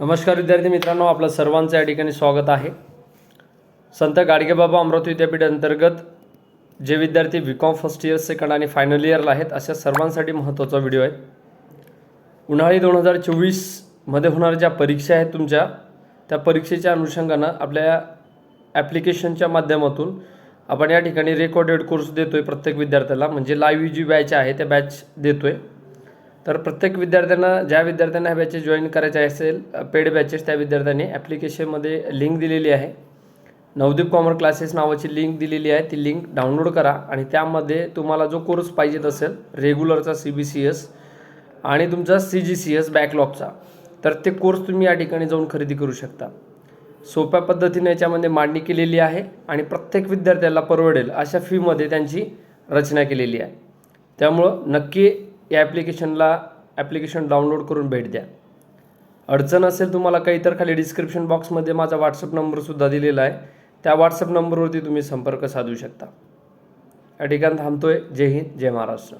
नमस्कार विद्यार्थी मित्रांनो आपलं सर्वांचं या ठिकाणी स्वागत आहे. संत गाडगेबाबा अमरावती विद्यापीठ अंतर्गत जे विद्यार्थी B com first year second आणि फायनल इयरला आहेत अशा सर्वांसाठी महत्त्वाचा व्हिडिओ आहे. उन्हाळी दोन हजार चोवीसमध्ये होणाऱ्या ज्या परीक्षा आहेत तुमच्या त्या परीक्षेच्या अनुषंगानं आपल्या ॲप्लिकेशनच्या माध्यमातून आपण या ठिकाणी रेकॉर्डेड कोर्स देतो आहे प्रत्येक विद्यार्थ्याला. म्हणजे लाईव्ह जी बॅच आहे त्या बॅच देतो आहे तर प्रत्येक विद्यार्थ्यांना ज्या विद्यार्थ्यांना ह्या बॅचेस जॉईन करायचे असेल पेड बॅचेस त्या विद्यार्थ्यांनी ॲप्लिकेशनमध्ये लिंक दिलेली आहे. नवदीप कॉमर क्लासेस नावाची लिंक दिलेली आहे. ती लिंक डाउनलोड करा आणि त्यामध्ये तुम्हाला जो कोर्स पाहिजेत असेल रेग्युलरचा सी बी सी एस आणि तुमचा सी जी सी एस बॅकलॉगचा तर ते कोर्स तुम्ही या ठिकाणी जाऊन खरेदी करू शकता. सोप्या पद्धतीने याच्यामध्ये मांडणी केलेली आहे आणि प्रत्येक विद्यार्थ्याला परवडेल अशा फीमध्ये त्यांची रचना केलेली आहे. त्यामुळं नक्की या ॲप्लिकेशनला ॲप्लिकेशन डाउनलोड करून भेट द्या. अडचण असेल तुम्हाला काही तर खाली डिस्क्रिप्शन बॉक्समध्ये माझा व्हॉट्सअप नंबरसुद्धा दिलेला आहे. त्या व्हॉट्सअप नंबरवरती तुम्ही संपर्क साधू शकता. या ठिकाणी आहे जय हिंद जय महाराष्ट्र.